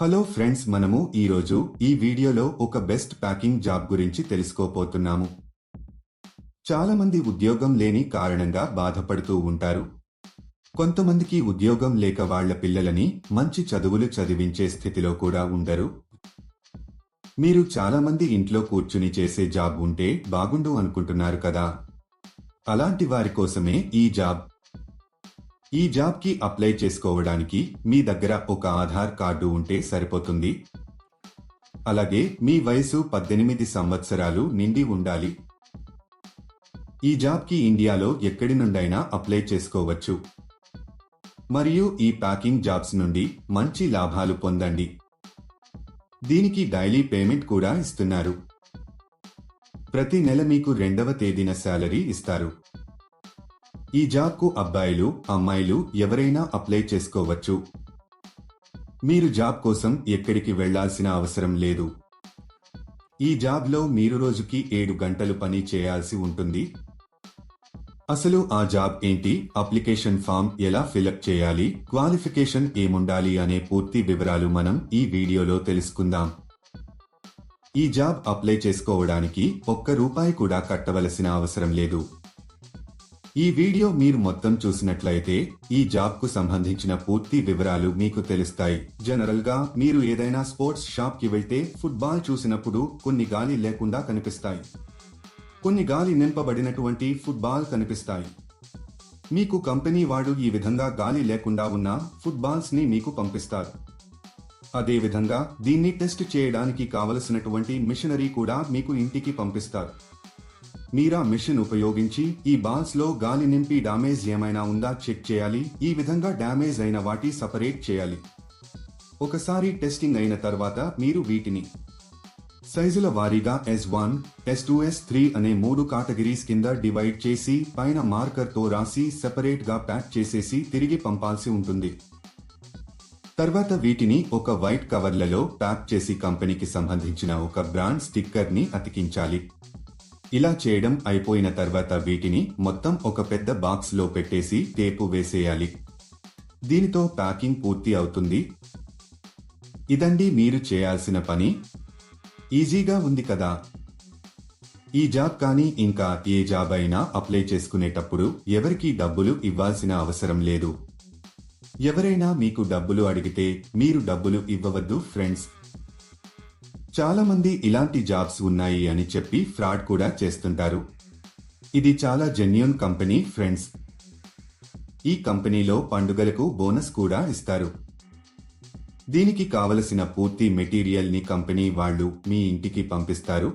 Hello friends మనము ఈరోజు ఈ వీడియోలో ఒక బెస్ట్ ప్యాకింగ్ జాబ్ గురించి తెలుసుకోపోతున్నాము చాలామంది ఉద్యోగం లేని కారణంగా బాధపడుతూ ఉంటారు. కొంతమందికి ఉద్యోగం లేక వాళ్ళ పిల్లలని మంచి చదువులు చదివించే స్థితిలో కూడా ఉండరు. మీరు చాలామంది ఇంట్లో కూర్చుని చేసే జాబ్ ఉంటే బాగుండు అనుకుంటున్నారు కదా? అలాంటి వారి కోసమే ఈ జాబ్ ఈ జాబ్కి అప్లై చేసుకోవడానికి మీ దగ్గర ఒక ఆధార్ కార్డు ఉంటే సరిపోతుంది. అలాగే మీ వయసు పద్దెనిమిది సంవత్సరాలు నిండి ఉండాలి. ఈ జాబ్కి ఇండియాలో ఎక్కడి నుండైనా అప్లై చేసుకోవచ్చు. మరియు ఈ ప్యాకింగ్ జాబ్స్ నుండి మంచి లాభాలు పొందండి. దీనికి డైలీ పేమెంట్ కూడా ఇస్తున్నారు. ప్రతి నెల మీకు రెండవ తేదీన శాలరీ ఇస్తారు. ఈ జాబ్కు అబ్బాయిలు అమ్మాయిలు ఎవరైనా అప్లై చేసుకోవచ్చు. మీరు జాబ్ కోసం ఎక్కడికి వెళ్ళాల్సిన అవసరం లేదు. ఈ జాబ్లో మీరు రోజుకి ఏడు గంటలు పని చేయాల్సి ఉంటుంది. అసలు ఆ జాబ్ ఏంటి? అప్లికేషన్ ఫామ్ ఎలా ఫిలప్ చేయాలి? క్వాలిఫికేషన్ ఏముండాలి అనే పూర్తి వివరాలు మనం ఈ వీడియోలో తెలుసుకుందాం. ఈ జాబ్ అప్లై చేసుకోవడానికి ఒక్క రూపాయి కూడా కట్టవలసిన అవసరం లేదు. ఈ వీడియో మీరు మొత్తం చూసినట్లయితే ఈ జాబ్కు సంబంధించిన పూర్తి వివరాలు మీకు తెలుస్తాయి. జనరల్గా మీరు ఏదైనా స్పోర్ట్స్ షాప్కి వెళ్తే ఫుట్బాల్ చూసినప్పుడు కొన్ని గాలి లేకుండా కనిపిస్తాయి. కొన్ని గాలి నింపబడినటువంటి ఫుట్బాల్ కనిపిస్తాయి. మీకు కంపెనీ వాడు ఈ విధంగా గాలి లేకుండా ఉన్న ఫుట్బాల్స్ని మీకు పంపిస్తారు. అదేవిధంగా దీన్ని టెస్ట్ చేయడానికి కావలసినటువంటి మిషనరీ కూడా మీకు ఇంటికి పంపిస్తారు. మీరా మిషన్ ఉపయోగించి ఈ బాల్స్లో గాలి నింపి డామేజ్ ఏమైనా ఉందా చెక్ చేయాలి. ఈ విధంగా డ్యామేజ్ అయిన వాటి సపరేట్ చేయాలి. ఒకసారి టెస్టింగ్ అయిన తర్వాత మీరు వీటిని సైజుల వారీగా S one S two S three అనే మూడు కాటగిరీస్ కింద డివైడ్ చేసి పైన మార్కర్తో రాసి సెపరేట్గా ప్యాక్ చేసేసి తిరిగి పంపాల్సి ఉంటుంది. తర్వాత వీటిని ఒక వైట్ కవర్లలో ప్యాక్ చేసి కంపెనీకి సంబంధించిన ఒక బ్రాండ్ స్టిక్కర్ని అతికించాలి. ఇలా చేయడం అయిపోయిన తర్వాత వీటిని మొత్తం ఒక పెద్ద బాక్స్లో పెట్టేసి టేపు వేసేయాలి. దీనితో ప్యాకింగ్ పూర్తి అవుతుంది. ఇదండి మీరు చేయాల్సిన పని. ఈజీగా ఉంది కదా. ఈ జాబ్ కానీ ఇంకా ఏ జాబ్ అయినా అప్లై చేసుకునేటప్పుడు ఎవరికీ డబ్బులు ఇవ్వాల్సిన అవసరం లేదు. ఎవరైనా మీకు డబ్బులు అడిగితే మీరు డబ్బులు ఇవ్వవద్దు ఫ్రెండ్స్. చాలా మంది ఇలాంటి జాబ్స్ ఉన్నాయి అని చెప్పి ఫ్రాడ్ కూడా చేస్తుంటారు. ఇది చాలా జెన్యున్ కంపెనీ ఫ్రెండ్స్. ఈ కంపెనీలో పండుగలకు బోనస్ కూడా ఇస్తారు. దీనికి కావలసిన పూర్తి మెటీరియల్ని కంపెనీ వాళ్ళు మీ ఇంటికి పంపిస్తారు.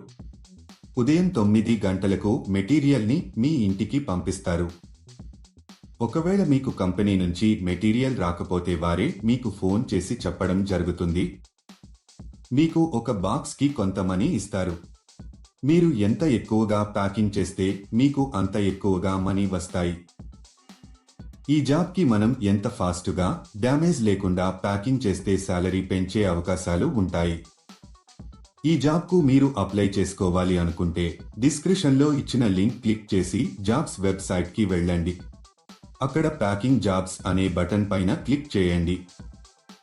ఉదయం తొమ్మిది గంటలకు మెటీరియల్ని మీ ఇంటికి పంపిస్తారు. ఒకవేళ మీకు కంపెనీ నుంచి మెటీరియల్ రాకపోతే వారే మీకు ఫోన్ చేసి చెప్పడం జరుగుతుంది. మీకు ఒక బాక్స్కి కొంత మనీ ఇస్తారు. మీరు ఎంత ఎక్కువగా ప్యాకింగ్ చేస్తే మీకు అంత ఎక్కువగా మనీ వస్తాయి. ఈ జాబ్కి మనం ఎంత ఫాస్ట్గా డ్యామేజ్ లేకుండా ప్యాకింగ్ చేస్తే శాలరీ పెంచే అవకాశాలు ఉంటాయి. ఈ జాబ్కు మీరు అప్లై చేసుకోవాలి అనుకుంటే డిస్క్రిప్షన్లో ఇచ్చిన లింక్ క్లిక్ చేసి జాబ్స్ వెబ్సైట్కి వెళ్ళండి. అక్కడ ప్యాకింగ్ జాబ్స్ అనే బటన్ పైన క్లిక్ చేయండి.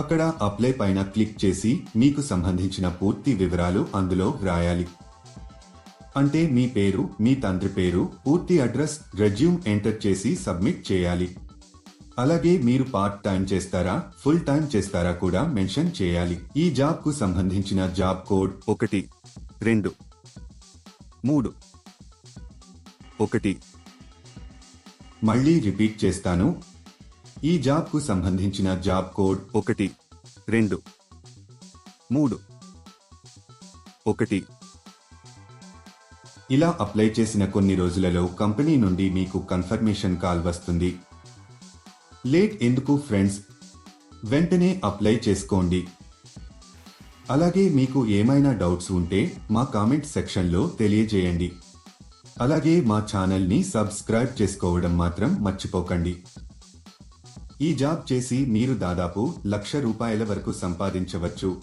అక్కడ అప్లై పైన క్లిక్ చేసి మీకు సంబంధించిన పూర్తి వివరాలు అందులో వ్రాయాలి అంటే మీ పేరు మీ తండ్రి పేరు పూర్తి అడ్రస్ రెజ్యూమ్ ఎంటర్ చేసి సబ్మిట్ చేయాలి. అలాగే మీరు పార్ట్ టైం చేస్తారా ఫుల్ టైం చేస్తారా కూడా మెన్షన్ చేయాలి. ఈ జాబ్కు సంబంధించిన జాబ్ కోడ్ ఒకటి రెండు మూడు ఒకటి. మళ్ళీ రిపీట్ చేస్తాను. ఈ జాబ్కు సంబంధించిన జాబ్ కోడ్ ఒకటి రెండు మూడు ఒకటి. ఇలా అప్లై చేసిన కొన్ని రోజులలో కంపెనీ నుండి మీకు కన్ఫర్మేషన్ కాల్ వస్తుంది. లేట్ ఎందుకు ఫ్రెండ్స్? వెంటనే అప్లై చేసుకోండి. అలాగే మీకు ఏమైనా డౌట్స్ ఉంటే మా కామెంట్ సెక్షన్లో తెలియజేయండి. అలాగే మా ఛానల్ని సబ్స్క్రైబ్ చేసుకోవడం మాత్రం మర్చిపోకండి. ఈ జాబ్ చేసి మీరు దాదాపు లక్ష రూపాయల వరకు సంపాదించవచ్చు.